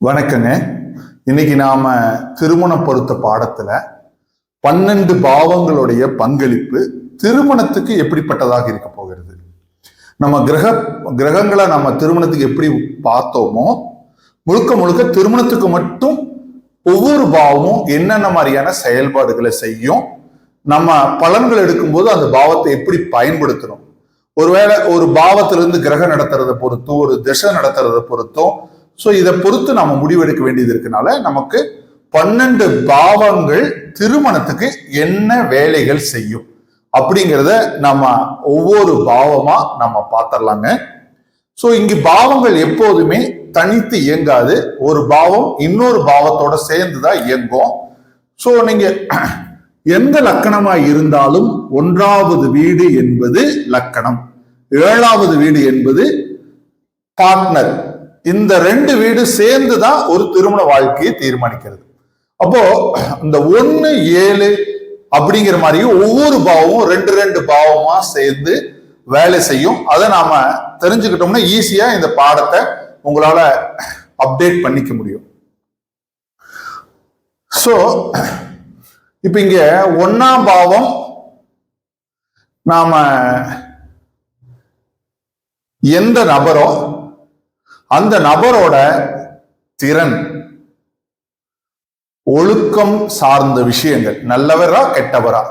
வணக்கங்க. இன்னைக்கு நாம திருமண பொருத்த பாடத்துல பன்னெண்டு பாவங்களுடைய பங்களிப்பு திருமணத்துக்கு எப்படிப்பட்டதாக இருக்க போகிறது? நம்ம கிரக கிரகங்களை நம்ம திருமணத்துக்கு எப்படி பார்த்தோமோ முழுக்க முழுக்க திருமணத்துக்கு மட்டும் ஒவ்வொரு பாவமும் என்னென்ன மாதிரியான செயல்பாடுகளை செய்யும் நம்ம பலன்கள் எடுக்கும்போது அந்த பாவத்தை எப்படி பயன்படுத்தணும்? ஒருவேளை ஒரு பாவத்திலிருந்து கிரகம் நடத்துறதை பொறுத்தும் ஒரு திசை நடத்துறதை பொறுத்தும் ஸோ இதை பொறுத்து நம்ம முடிவெடுக்க வேண்டியது இருக்கனால நமக்கு பன்னெண்டு பாவங்கள் திருமணத்துக்கு என்ன வேலைகள் செய்யும்? அப்படிங்கிறத நம்ம ஒவ்வொரு பாவமா நம்ம பார்த்துடலாங்க ஸோ இங்கு பாவங்கள் எப்போதுமே தனித்து இயங்காது. ஒரு பாவம் இன்னொரு பாவத்தோட சேர்ந்து தான் இயங்கும். ஸோ நீங்க எந்த லக்கணமாக இருந்தாலும் ஒன்றாவது வீடு என்பது லக்கணம். ஏழாவது வீடு என்பது பார்ட்னர் இந்த ரெண்டு வீடு சேர்ந்து தான் ஒரு திருமண வாழ்க்கையை தீர்மானிக்கிறது. அப்போ இந்த ஒன்னு ஏழு அப்படிங்கிற மாதிரியும் ஒவ்வொரு பாவமும் ரெண்டு ரெண்டு பாவமா சேர்ந்து வேலை செய்யும். அதை நாம தெரிஞ்சுக்கிட்டோம்னா ஈஸியா இந்த பாடத்தை உங்களால அப்டேட் பண்ணிக்க முடியும். ஸோ இப்ப இங்க ஒன்னாம் பாவம் நாம எந்த நபரோ அந்த நபரோட திறன் ஒழுக்கம் சார்ந்த விஷயங்கள். நல்லவரா கெட்டவரா?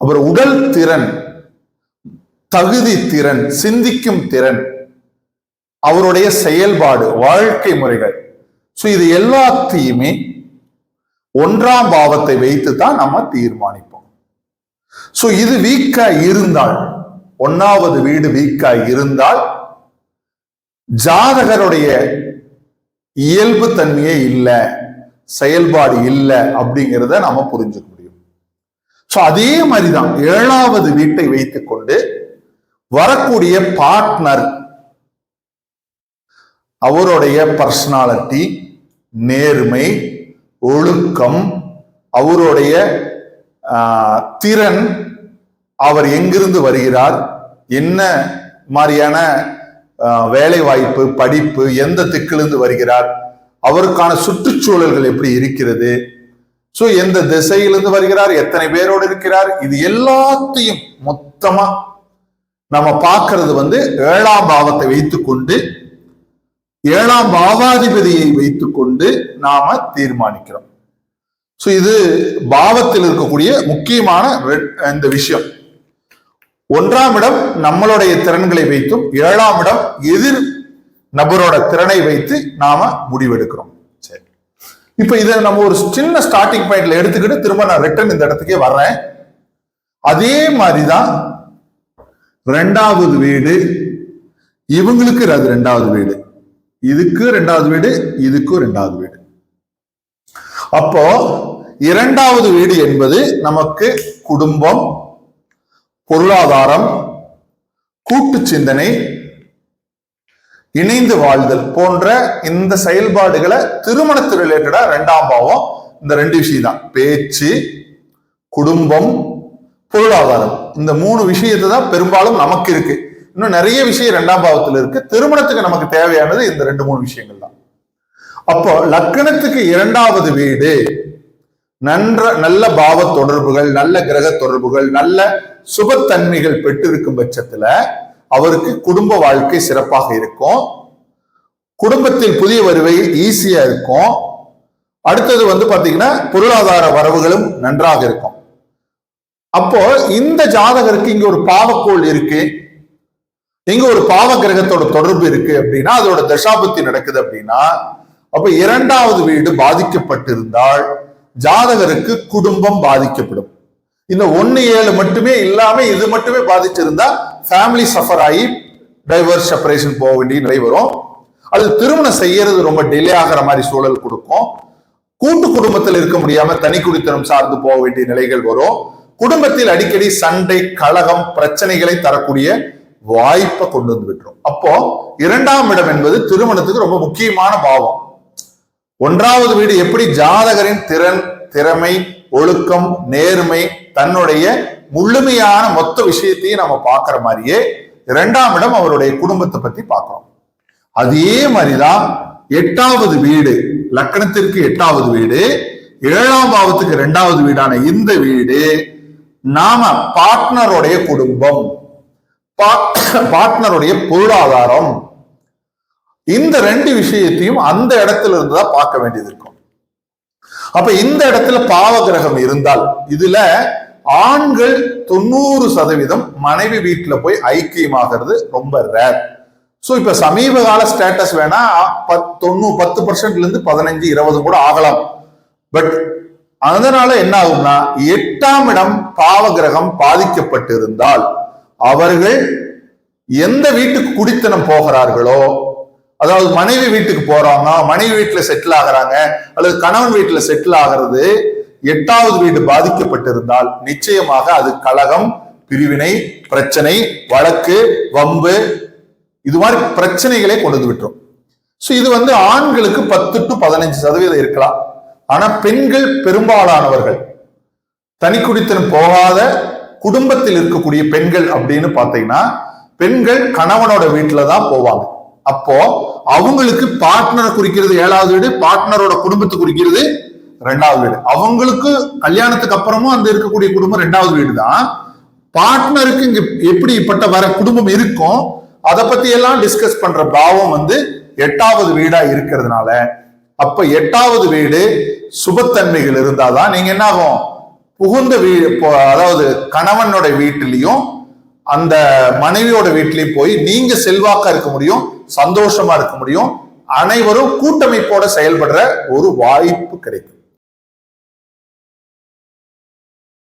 அப்புறம் உடல் திறன் தகுதி திறன் சிந்திக்கும் திறன் அவருடைய செயல்பாடு வாழ்க்கை முறைகள். ஸோ இது எல்லாத்தையுமே ஒன்றாம் பாவத்தை வைத்து தான் நம்ம தீர்மானிப்போம். ஸோ இது வீக்கா இருந்தால் ஒன்னாவது வீடு வீக்கா இருந்தால் ஜாதகருடைய இயல்பு தன்மையே இல்லை செயல்பாடு இல்லை அப்படிங்கிறத நாம புரிஞ்சுக்க முடியும். ஸோ அதே மாதிரிதான் ஏழாவது வீட்டை வைத்துக்கொண்டு வரக்கூடிய பார்ட்னர் அவருடைய பர்சனாலிட்டி நேர்மை ஒழுக்கம் அவருடைய ஆஹ், திறன் அவர் எங்கிருந்து வருகிறார் என்ன மாதிரியான வேலை வாய்ப்பு படிப்பு எந்த திக்கிலிருந்து வருகிறார்? அவருக்கான சுற்றுச்சூழல்கள் எப்படி இருக்கிறது? ஸோ எந்த திசையிலிருந்து வருகிறார்? எத்தனை பேரோடு இருக்கிறார்? இது எல்லாத்தையும் மொத்தமா நம்ம பார்க்கறது வந்து ஏழாம் பாவத்தை வைத்துக்கொண்டு ஏழாம் பாவாதிபதியை வைத்துக்கொண்டு நாம தீர்மானிக்கிறோம். ஸோ இது பாவத்தில் இருக்கக்கூடிய முக்கியமான இந்த விஷயம். ஒன்றாம் இடம் நம்மளுடைய திறன்களை வைத்தும் ஏழாம் இடம் எதிர் நபரோட திறனை வைத்து நாம முடிவெடுக்கிறோம். சரி. இப்ப இதை நம்ம ஒரு சின்ன ஸ்டார்டிங் பாயிண்ட்ல எடுத்துக்கிட்டு திரும்ப நான் ரிட்டர்ன் இந்த இடத்துக்கே வர்றேன். அதே மாதிரிதான் ரெண்டாவது வீடு இவங்களுக்கு அது ரெண்டாவது வீடு. இதுக்கு ரெண்டாவது வீடு இதுக்கும் ரெண்டாவது வீடு. அப்போ இரண்டாவது வீடு என்பது நமக்கு குடும்பம் பொருளாதாரம் கூட்டு சிந்தனை இணைந்து வாழ்தல் போன்ற இந்த செயல்பாடுகளை திருமணத்து ரிலேட்டடா ரெண்டாம் பாவம் இந்த ரெண்டு விஷயம் தான் பேச்சு குடும்பம் பொருளாதாரம். இந்த மூணு விஷயத்தை தான் பெரும்பாலும் நமக்கு இருக்கு. இன்னும் நிறைய விஷயம் ரெண்டாம் பாவத்தில் இருக்கு. திருமணத்துக்கு நமக்கு தேவையானது இந்த ரெண்டு மூணு விஷயங்கள் தான் அப்போ லக்கணத்துக்கு இரண்டாவது வீடு. நன்ற நல்ல பாவ தொடர்புகள் நல்ல கிரக தொடர்புகள் நல்ல சுபத்தன்மைகள் பெற்றிருக்கும் பட்சத்துல அவருக்கு குடும்ப வாழ்க்கை சிறப்பாக இருக்கும். குடும்பத்தில் புதிய வருவை ஈஸியா இருக்கும். அடுத்தது வந்து பாத்தீங்கன்னா பொருளாதார வரவுகளும் நன்றாக இருக்கும். அப்போ இந்த ஜாதகருக்கு இங்க ஒரு பாவக்கோள் இருக்கு. இங்க ஒரு பாவ கிரகத்தோட தொடர்பு இருக்கு அப்படின்னா அதோட தசாபத்தி நடக்குது அப்படின்னா அப்ப இரண்டாவது வீடு பாதிக்கப்பட்டிருந்தால் ஜாதகருக்கு குடும்பம் பாதிக்கப்படும். இந்த ஒன்னு ஏழு மட்டுமே இல்லாம இது மட்டுமே பாதிச்சிருந்தா ஃபேமிலி சஃபர் ஆகி டைவர்ஸ் செப்பரேஷன் போக வேண்டிய நிலை வரும். அது திருமணம் செய்யறது ரொம்ப டிலே ஆகிற மாதிரி சூழல் கொடுக்கும். கூட்டு குடும்பத்தில் இருக்க முடியாம தனி குடித்தனம் சார்ந்து போக வேண்டிய நிலைகள் வரும். குடும்பத்தில் அடிக்கடி சண்டை கழகம் பிரச்சனைகளை தரக்கூடிய வாய்ப்பை கொண்டு வந்து விட்டுரும். அப்போ இரண்டாம் இடம் என்பது திருமணத்துக்கு ரொம்ப முக்கியமான பாவம். ஒன்றாவது வீடு எப்படி ஜாதகரின் திறன் திறமை ஒழுக்கம் நேர்மை தன்னுடைய முழுமையான மொத்த விஷயத்தையும் நம்ம பார்க்கிற மாதிரியே இரண்டாம் இடம் அவருடைய குடும்பத்தை பத்தி பார்க்கிறோம். அதே மாதிரிதான் எட்டாவது வீடு லக்கணத்திற்கு எட்டாவது வீடு ஏழாம் பாவத்துக்கு இரண்டாவது வீடான இந்த வீடு நாம பார்ட்னருடைய குடும்பம் பார்ட்னருடைய பொருளாதாரம் இந்த ரெண்டு விஷயத்தையும் அந்த இடத்துல இருந்து தான் பார்க்க வேண்டியது இருக்கும். அப்ப இந்த இடத்துல பாவ கிரகம் இருந்தால் இதுல ஆண்கள் தொண்ணூறு சதவீதம் மனைவி வீட்டுல போய் ஐக்கியமாகிறது ரொம்ப ரேர் ஸோ இப்ப சமீப கால ஸ்டேட்டஸ் வேணா பத்- தொண்ணூ பத்து பர்சன்ட்ல இருந்து பதினஞ்சு இருபது கூட ஆகலாம். பட் அதனால என்ன ஆகும்னா எட்டாம் இடம் பாவ கிரகம் பாதிக்கப்பட்டிருந்தால் அவர்கள் எந்த வீட்டுக்கு குடித்தனம் போகிறார்களோ அதாவது மனைவி வீட்டுக்கு போறாங்க மனைவி வீட்டுல செட்டில் ஆகுறாங்க அல்லது கணவன் வீட்டுல செட்டில் ஆகிறது எட்டாவது வீடு பாதிக்கப்பட்டிருந்தால் நிச்சயமாக அது கலகம் பிரிவினை பிரச்சனை வழக்கு வம்பு இது மாதிரி பிரச்சனைகளை கொண்டு வந்து விட்டுரும். ஸோ இது வந்து ஆண்களுக்கு பத்து டு பதினஞ்சு சதவீதம் இருக்கலாம். ஆனா பெண்கள் பெரும்பாலானவர்கள் தனிக்குடித்தனம் போகாத குடும்பத்தில் இருக்கக்கூடிய பெண்கள் அப்படின்னு பார்த்தீங்கன்னா பெண்கள் கணவனோட வீட்டில தான் போவாங்க. அப்போ அவங்களுக்கு பார்ட்னரை குறிக்கிறது ஏழாவது வீடு பார்ட்னரோட குடும்பத்தை குறிக்கிறது ரெண்டாவது வீடு. அவங்களுக்கு கல்யாணத்துக்கு அப்புறமும் அந்த இருக்கக்கூடிய குடும்பம் ரெண்டாவது வீடு தான் பார்ட்னருக்கு இங்க எப்படிப்பட்ட வர குடும்பம் இருக்கும் அதை பத்தி எல்லாம் டிஸ்கஸ் பண்ற பாவம் வந்து எட்டாவது வீடா இருக்கிறதுனால அப்ப எட்டாவது வீடு சுபத்தன்மைகள் இருந்தாதான் நீங்க என்ன ஆகும் புகுந்த வீடு இப்போ- அதாவது கணவனுடைய வீட்டிலையும் அந்த மனைவியோட வீட்லயும் போய் நீங்க செல்வாக்கா இருக்க முடியும் சந்தோஷமா இருக்க முடியும். அனைவரும் கூட்டமைப்போட செயல்படுற ஒரு வாய்ப்பு கிடைக்கும்.